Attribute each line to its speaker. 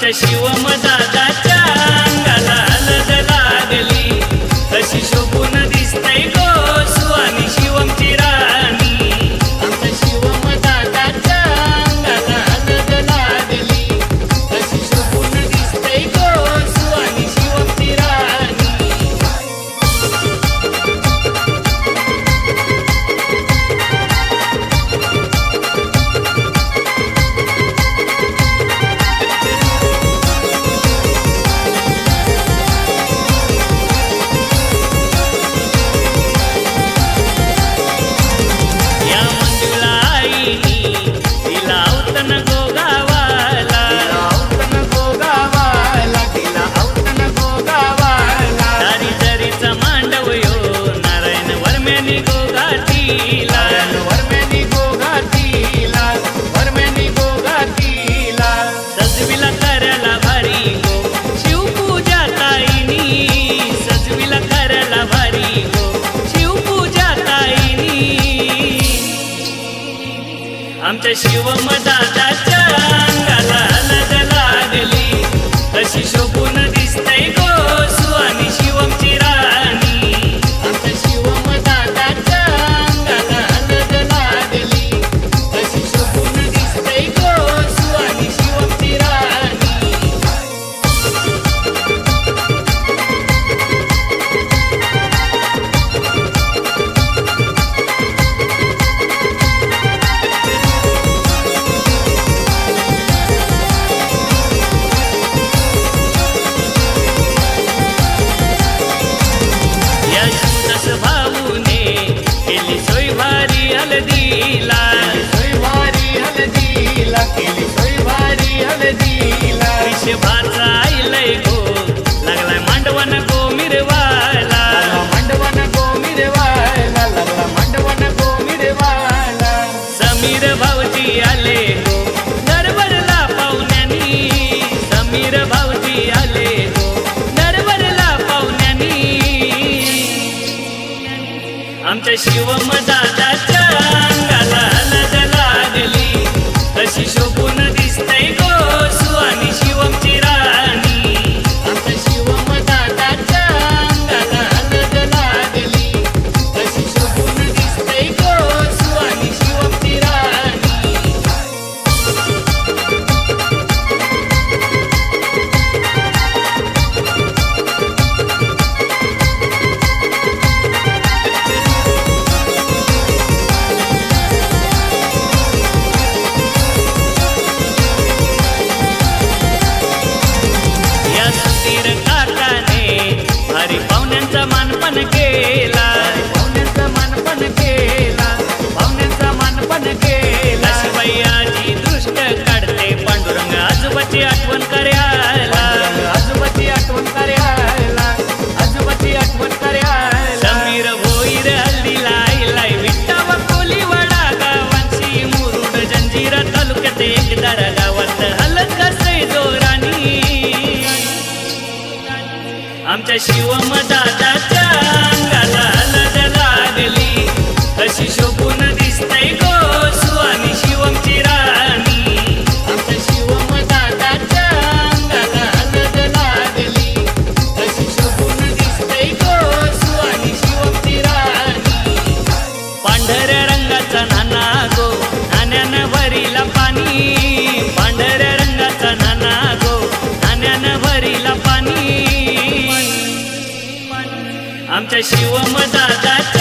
Speaker 1: आमच्या शिवमदादाच्या शिवम दादा आमच्या शिवमदाच्या आमच्या शिवमदा शिवम दादाची